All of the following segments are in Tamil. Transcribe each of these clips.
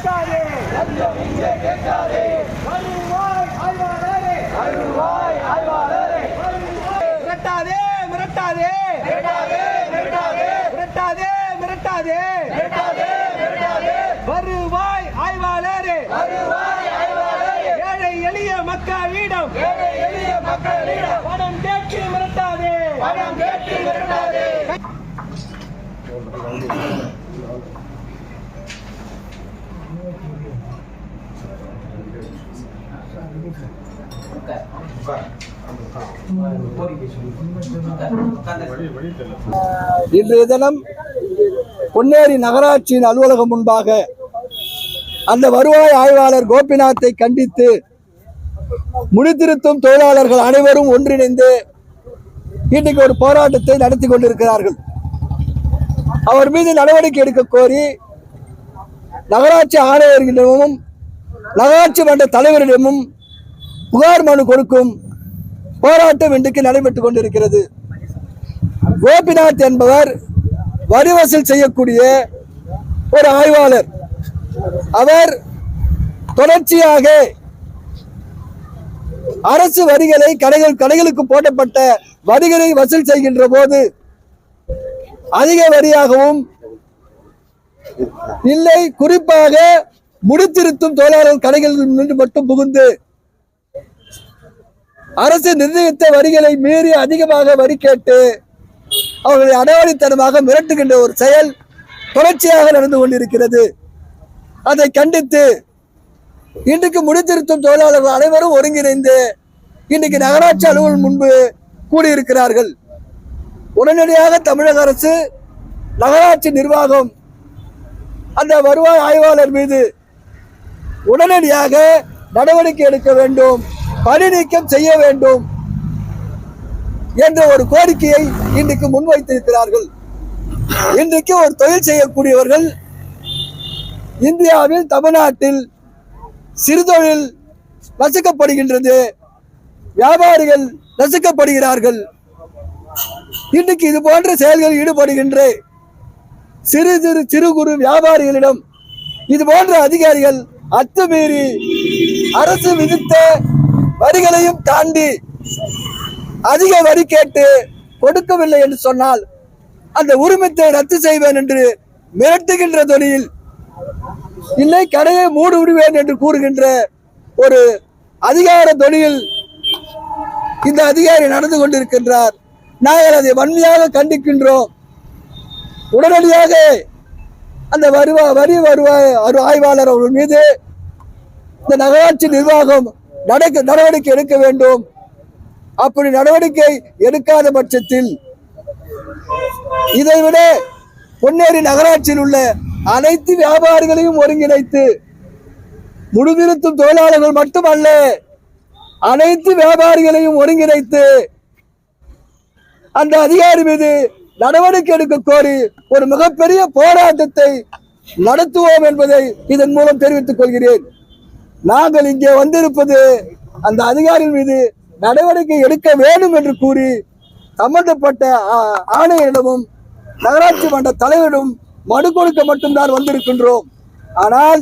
கேட்காதே வருவாய் ஆய்வாளரே மிரட்டாதே மிரட்டாதே. மிரட்டாதே மிரட்டாதே. வருவாய் ஆய்வாளரே. ஏழை எளிய மக்களிடம். பணம் கேட்டு மிரட்டாதே. இன்றைய தினம் பொன்னேரி நகராட்சியின் அலுவலகம் முன்பாக அந்த வருவாய் ஆய்வாளர் கோபிநாத்தை கண்டித்து முடித்திருத்தும் தொழிலாளர்கள் அனைவரும் ஒன்றிணைந்து இன்றைக்கு ஒரு போராட்டத்தை நடத்தி கொண்டிருக்கிறார்கள். அவர் மீது நடவடிக்கை எடுக்க கோரி நகராட்சி ஆணையர்களிடமும் நகராட்சி மன்ற தலைவரிடமும் புகார் மனு கொடுக்கும் போராட்டம் இன்றைக்கு நடைபெற்றுக் கொண்டிருக்கிறது. கோபிநாத் என்பவர் வரி வசூல் செய்யக்கூடிய ஒரு ஆய்வாளர். அவர் தொடர்ச்சியாக அரசு வரிகளை கடைகள் கடைகளுக்கு போடப்பட்ட வரிகளை வசூல் செய்கின்ற போது அதிக வரியாகவும் இல்லை குறிப்பாக முடித்திருத்தும் தொழிலாளர் கடைகளில் நின்று மட்டும் புகுந்து அரசு நிர்ணயித்த வரிகளை மீறி அதிகமாக வரி கேட்டு அவர்களை அடவாளித்தனமாக மிரட்டுகின்ற ஒரு செயல் தொடர்ச்சியாக நடந்து கொண்டிருக்கிறது. அதை கண்டித்து இன்றைக்கு முடித்திருத்தும் தொழிலாளர்கள் அனைவரும் ஒருங்கிணைந்து இன்றைக்கு நகராட்சி அலுவலகம் முன்பு கூடியிருக்கிறார்கள். உடனடியாக தமிழக அரசு நகராட்சி நிர்வாகம் அந்த வருவாய் ஆய்வாளர் மீது உடனடியாக நடவடிக்கை எடுக்க வேண்டும் பணி நீக்கம் செய்ய வேண்டும் என்ற ஒரு கோரிக்கையை இன்றைக்கு முன்வைத்திருக்கிறார்கள். இன்றைக்கு ஒரு தொழில் செய்யக்கூடியவர்கள் இந்தியாவில் தமிழ்நாட்டில் சிறுதொழில் நசுக்கப்படுகின்றது வியாபாரிகள் நசுக்கப்படுகிறார்கள் இன்றைக்கு இது போன்ற செயல்களில் ஈடுபடுகின்ற சிறு சிறு சிறு குறு வியாபாரிகளிடம் இது போன்ற அதிகாரிகள் அத்துமீறி அரசு விதித்த வரிகளையும் தாண்டி அதிக வரி கேட்டு கொடுக்கவில்லை என்று சொன்னால் அந்த உரிமத்தை ரத்து செய்வேன் என்று மிரட்டுகின்ற தொனியில் இல்லை கடையை மூடி விடுவேன் என்று கூறுகின்ற ஒரு அதிகார தொனியில் இந்த அதிகாரி நடந்து கொண்டிருக்கின்றார். நாங்கள் அதை வன்மையாக கண்டிக்கின்றோம். உடனடியாக அந்த வருவா வரி வருவாய் ஆய்வாளர் அவர்கள் மீது இந்த நகராட்சி நிர்வாகம் நடக்க நடவடிக்கை எடுக்க வேண்டும். அப்படி நடவடிக்கை எடுக்காத பட்சத்தில் இதைவிட பொன்னேரி நகராட்சியில் உள்ள அனைத்து வியாபாரிகளையும் ஒருங்கிணைத்து முடிநிறுத்தும் தொழிலாளர்கள் மட்டுமல்ல அனைத்து வியாபாரிகளையும் ஒருங்கிணைத்து அந்த அதிகாரி மீது நடவடிக்கை எடுக்க கோரி ஒரு மிகப்பெரிய போராட்டத்தை நடத்துவோம் என்பதை இதன் மூலம் தெரிவித்துக் கொள்கிறேன். நாங்கள் இங்கே வந்திருப்பது அந்த அதிகாரி மீது நடவடிக்கை எடுக்க வேண்டும் என்று கூறி சம்பந்தப்பட்ட ஆணையரிடமும் நகராட்சி மன்ற தலைவரிடம் மனு கொடுக்க மட்டும்தான் வந்திருக்கின்றோம். ஆனால்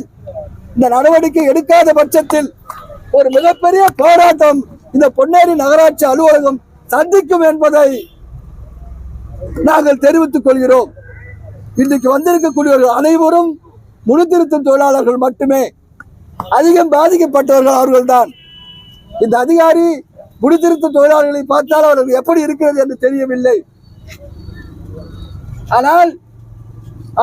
இந்த நடவடிக்கை எடுக்காத பட்சத்தில் ஒரு மிகப்பெரிய போராட்டம் இந்த பொன்னேரி நகராட்சி அலுவலகம் சந்திக்கும் என்பதை நாங்கள் தெரிவித்துக் கொள்கிறோம். இன்றைக்கு வந்திருக்கக்கூடியவர்கள் அனைவரும் முடித்திருத்தும் தொழிலாளர்கள் மட்டுமே. அதிகம் பாதிக்கப்பட்டவர்கள் அவர்கள்தான். இந்த அதிகாரி முடித்திருத்தும் தொழிலாளர்களை பார்த்தால் அவர்கள் எப்படி இருக்கிறது என்று தெரியவில்லை. ஆனால்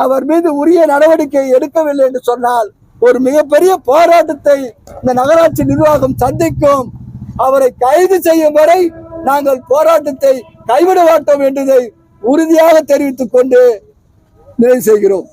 அவர் மீது உரிய நடவடிக்கை எடுக்கவில்லை என்று சொன்னால் ஒரு மிகப்பெரிய போராட்டத்தை இந்த நகராட்சி நிர்வாகம் சந்திக்கும். அவரை கைது செய்யும் வரை நாங்கள் போராட்டத்தை கைவிட மாட்டோம் என்றதை உறுதியாக தெரிவித்துக் கொண்டு நிறைவு செய்கிறோம்.